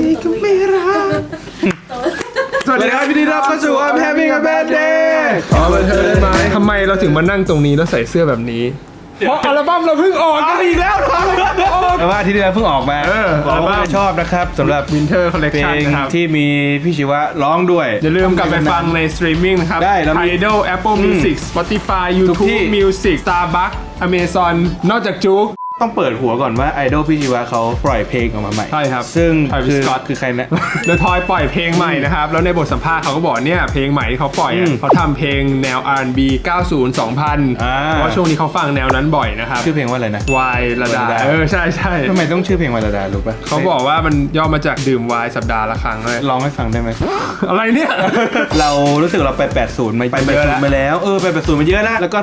นี่ก็ไม่รักสวัสดีครับพี่ดีรับเข้าสู่ I'm having a bad day ขอมาเธอได้ไหมทำไมเราถึงมานั่งตรงนี้แล้วใส่เสื้อแบบนี้ เพราะอัลบั้มเราเพิ่งออกเอาอีกแล้วครับแต่ว่าอาที่ที่แล้วเพิ่งออกมาเออผอัลบั้ว่ามชอบนะครับสำหรับ Winter Collection งนะครับที่มีพี่ชิวะร้องด้วย อย่าลืมกลับไปฟังในสตรีมมิ่งนะครับ ได้แล้วมี Tidal Apple Music Spotify ทุกที่ YouTube Music Starbucks Amazon นอกจากจุ๊ก ต้องเปิดหัวก่อนว่าไอดอลพี่ชิวะเขาปล่อยเพลงออกมาใหม่ใช่ครับซึ่ง Travis คือ Scott คือใครนะ เดอะทอยปล่อยเพลงใหม่นะครับ แล้วในบทสัมภาษณ์เขาก็บอกเนี่ย เพลงใหม่ที่เขาปล่อยอือะมเขาทำเพลงแนว R&B 90 2000อ่าเพราะว่าช่วงนี้เขาฟังแนวนั้นบ่อยนะครับชื่อเพลงว่าอะไรนะ วายระดาระดา เออ ใช่ใช่ทำไมต้องชื่อเพลงวาลาดารู้ปะเขาบอกว่ามันย่อมาจากดื่มไวน์สัปดาห์ละครั้งเลย ร้องให้ฟังได้ไหม อะไรเนี่ย เรารู้สึกเราไป 80 มาไปเยอะแล้ว80มาแล้ว เออ ไป 80 มาเยอะแล้ว แล้วก็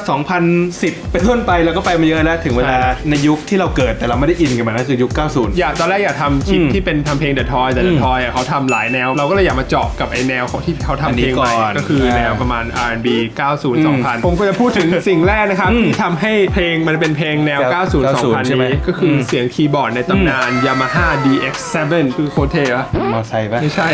2010เป็นต้นไปเราก็ไปมาเยอะแล้ว ถึงเวลาใช่ ในยุคที่เราเกิดแต่เราไม่ได้อินกับมันก็คือยุค 90 อยากตอนแรกอยากทำคลิปอืมที่เป็นทำเพลงเดอะทอยแต่อืเดมอะทอยเขาทำหลายแนว เราก็เลยอยากมาเจาะกับไอแนวของที่เขาอันทำนี้เพลงใหม่ก่อนก็คือแนวอ่าประมาณ R&B 90อืม2000 ผมก็จะพูดถึงสิ่งแรกนะครับอืมที่ทำให้เพลงมันเป็นเพลงแนว 90 2000ใช่ไหมนี้ก็คืออมเสียงคีย์บอร์ดในตำนาน Yamaha DX7 คือโคเทอะมอไซค์ปะไม่ใช่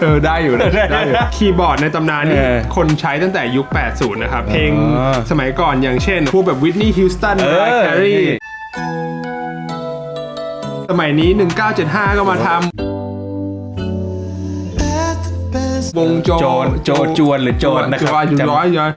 เออได้อยู่นะได้อยู่คีย์บอร์ดในตำนานนี่เออคนใช้ตั้งแต่ยุค 80 นะครับ เพลงอ๋อสมัยก่อนอย่างเช่นพวกแบบวิทนีย์ฮิวสตันเอไบรอแครีนี่ สมัยนี้ 1975 ก็มาทำวงโจโจรโจรจวนหรือโจรนะครับว่าอยู่จำร้อยเยอะ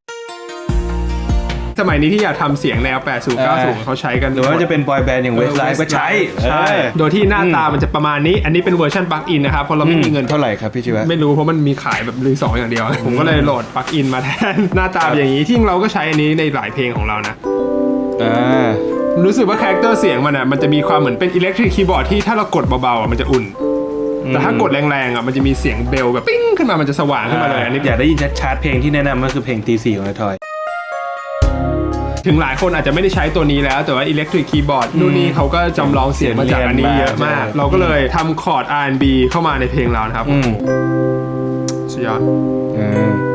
สมัยนี้ที่อยากทำเสียงแนว 80เออ90 เขาใช้กันหรือว่าจะเป็นบอยแบนด์อย่างเวสไลฟ์ก็ใช้ใช่เออโดยที่หน้าตามันจะประมาณนี้ อันนี้เป็นเวอร์ชันปลั๊กอินนะครับ เพราะเราไม่มีเงินเท่าไหร่ครับพี่ชิวะไม่รู้เพราะมันมีขายแบบมือสองอย่างเดียว ผมก็เลยโหลดปลั๊กอินมาแทน หน้าตาเป็นอย่างนี้ที่จริงเราก็ใช้อันนี้ในหลายเพลงของเรานะอ่า รู้สึกว่าคาแรคเตอร์เสียงมันอะมันจะมีความเหมือนเป็นอิเล็กทริกคีย์บอร์ดที่ถ้าเรากดเบาๆอะมันจะอุ่น แต่ถ้ากดแรงๆอะมันจะมีเสียงเบลแบบปิ้งขึ้นมามันจะสว่างขึ้นมาเลยอันนี้อยากได้ยินชัดๆเพลงที่แนะนำก็คือเพลงตีสี่ของทอย ถึงหลายคนอาจจะไม่ได้ใช้ตัวนี้แล้ว แต่ว่าอิเล็กทริกคีย์บอร์ดนู่นนี่เขาก็จำลองเสียงมาจากอันนี้เยอะมากใช่เราก็เลยทำคอร์ด R&B เข้ามาในเพลงเรานะครับอืมสุดยอด อืม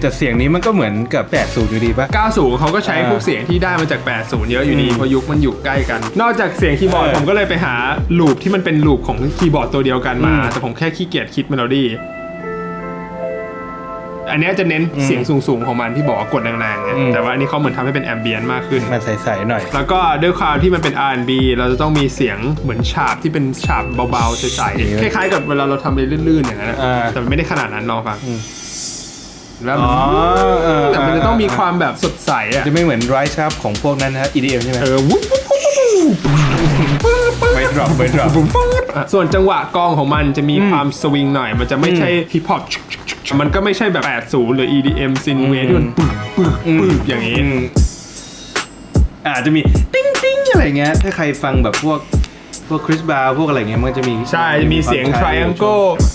แต่เสียงนี้มันก็เหมือนกับ 80 อยู่ดีปะ 90เขาก็ใช้อ่าพวกเสียงที่ได้มาจาก 80 เยอะอยู่ดีอืมเพราะยุคมันอยู่ใกล้กัน นอกจากเสียงคีย์บอร์ดเออผมก็เลยไปหาลูปที่มันเป็นลูปของคีย์บอร์ดตัวเดียวกันมา อืมแต่ผมแค่ขี้เกียจคิดเมโลดี้อันเนี้ยจะเน้นอืมเสียงสูงๆของมันที่บอกว่ากดแรงๆไงอืม แต่ว่าอันนี้เขาเหมือนทำให้เป็นแอมเบียนมากขึ้นมาใสๆหน่อย แล้วก็ด้วยความที่มันเป็น R&B เราจะต้องมีเสียงเหมือนฉาบที่เป็นฉาบเบาๆใสๆคล้ายๆกับเวลาเราทำอะไรลื่นๆอย่างนั้นนะอ่า แต่มันไม่ได้ขนาดนั้นลองฟัง อืม แล้วอ๋อเออแต่มันจะต้องมีความแบบสดใสอะจะไม่เหมือนไรซ์ครับของพวกนั้นนะฮะ EDM ใช่ไหมเออวุ้บวุ้บวุ้บวุ้บไม่ดรอปไม่ดรอปอะส่วนจังหวะกลองของมันจะมีความสวิงหน่อย มันจะไม่ใช่ฮิปฮอปมันก็ไม่ใช่แบบ 80 หรือ EDM ซินเวที่มันปึกปึกปึกอย่างนี้อืมอาจจะมีติ้งติ้งอะไรเงี้ยถ้าใครฟังแบบพวกพวกคริสบาวพวกอะไรเงี้ยมันก็จะมีใช่จะมีเสียง triangle อ่า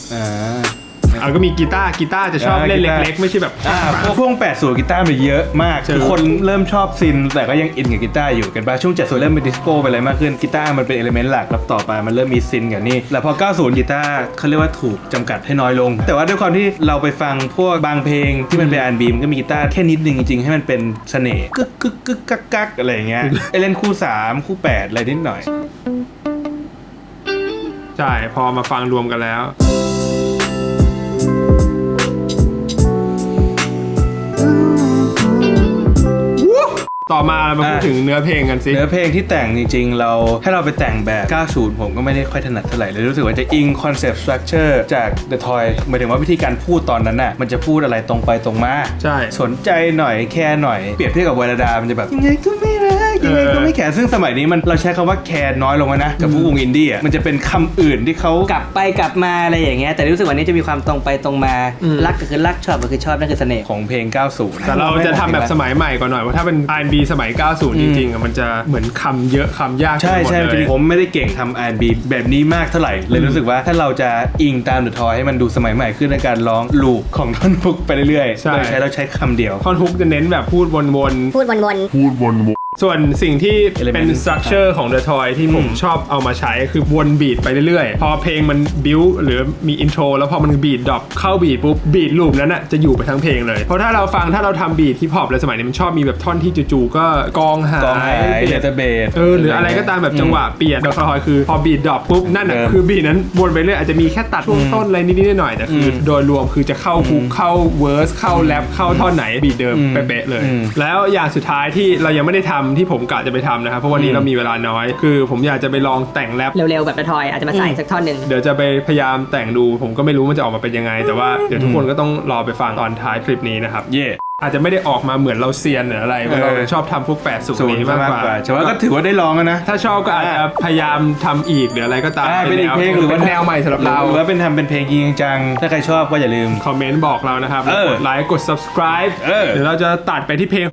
อะก็มีกีตาร์กีตาร์จะชอบอ่าเล่นกีตาร์เล็กๆ ไม่ใช่แบบอ่าพวกพวกแปดสูกีตาร์มันเยอะมากใช่คือคนเริ่มชอบซิน แต่ก็ยังอินกับกีตาร์อยู่กันปะช่วงเจ็ดศูนย์เริ่มเป็นดิสโก้ไปอะไรมากขึ้นกีตาร์มันเป็นเอลิเมนต์หลักแล้วต่อไปมันเริ่มมีซินกับนี่แล้วพอ 90 กีตาร์เขาเรียกว่าถูกจำกัดให้น้อยลง แต่ว่าด้วยความที่เราไปฟังพวกบางเพลงที่มันเป็นอันบีมันก็มีกีตาร์แค่นิดนึงจริงๆ ให้มันเป็นเสน่ห์กึกกึกกึกกักกักอะไรอย่างเงี้ยไอเล่นคู่ 3 คู่ 8 อะไรนิดหน่อย ใช่ พอมาฟังรวมกันแล้ว ต่อมาเรามาพูดอะถึงเนื้อเพลงกันสิ เนื้อเพลงที่แต่งจริงๆ เราให้เราไปแต่งแบบ 90 ผมก็ไม่ได้ค่อยถนัดเท่าไหร่เลยรู้สึกว่าจะอิงคอนเซปต์สตรัคเจอร์จาก The Toy หมายถึงว่าวิธีการพูดตอนนั้นน่ะมันจะพูดอะไรตรงไปตรงมา ใช่ สนใจหน่อยแคร์หน่อย เปรียบเทียบกับวรดา มันจะแบบยังไงก็ไม่รักยังไงก็ไม่แคร์ซึ่งสมัยนี้มันเราใช้คำว่าแคร์น้อยลงแล้วนะกับพวกวงอินดี้อะมันจะเป็นคำอื่นที่เขากลับไปกลับมาอะไรอย่างเงี้ยแต่รู้สึกวันนี้จะมีความตรงไปตรงมารักก็คือรักชอบก็คือชอบนั่นคือเสน่ห์ของเพลง 90 แต่เราจะทำแบบสมัยใหม่ก่อนหน่อยว่าถ้าเป็น R&B สมัย 90 จริงๆอะมันจะเหมือนคำเยอะคำยากใช่ใช่จริงผมไม่ได้เก่งทำ R&B แบบนี้มากเท่าไหร่เลยรู้สึกว่าถ้าเราจะอิงตามดอะทอยให้มันดูสมัยใหม่ขึ้นในการร้องลูปของท่อนฮุกไปเรื่อยๆใช่โดยใช้เราใช้คำเดียวท่อนฮุกจะเน้นแบบพูดวนพูดวนๆๆ ส่วนสิ่งที่ Element เป็น structure ของ The Toy ที่ผมชอบเอามาใช้คือวนบีทไปเรื่อยๆ พอเพลงมันบิวหรือมีอินโทรแล้วพอมันบีทดรอปเข้าบีทปุ๊บบีทลูปนั้นน่ะจะอยู่ไปทั้งเพลงเลย เพราะถ้าเราฟังถ้าเราทำบีทที่พอปแล้วสมัยนี้มันชอบมีแบบท่อนที่จู่ๆก็กองหายกองหายเลเตอร์เบส เออหรืออะไรก็ตามแบบจังหวะเปลี่ยน The Toy คือ พอบีทดรอปปุ๊บ นั่นน่ะเออคือบีทนั้นวนไปเรื่อยอาจจะมีแค่ตัดช่วงต้นอะไรนิดๆหน่อยๆแต่คืออโดยรวมคือจะเข้าฮุกเข้าเวิร์สเข้าแรปเข้าท่อนไหนบีทเดิมเป๊ะๆเลยอืมแล้วอย่างสุดท้ายที่เรายังไม่ได้ทำที่ผมกะจะไปทำนะครับเพราะวันนี้เรามีเวลาน้อย คือผมอยากจะไปลองแต่งแรปเร็วๆแบบกระทอยอาจจะมาใส่สักท่อนหนึ่งเดี๋ยวจะไปพยายามแต่งดู ผมก็ไม่รู้มันจะออกมาเป็นยังไง แต่ว่าเดี๋ยวทุกคนก็ต้องรอไปฟังตอนท้ายคลิปนี้นะครับ เย่ อาจจะไม่ได้ออกมาเหมือนเราเซียนหรืออะไรเพราะเราเออชอบทำพวกแปดสูตสูรตรนี้มามากกกกว่าว่าแต่ว่าก็ถือว่าได้ลองแล้วนะ ถ้าชอบก็อาจจะพยายามทำอีกหรืออะไรก็ตามอ่าเป็นอีกเพลงหรือว่า เป็นแนวใหม่สำหรับเรา หรือว่าเป็นทำเป็นเพลงจริงจังถ้าใครชอบก็อย่าลืม คอมเมนต์บอกเรานะครับเออกดไลค์กด subscribe เออ เดี๋ยวเราจะตัดไปที่เพลง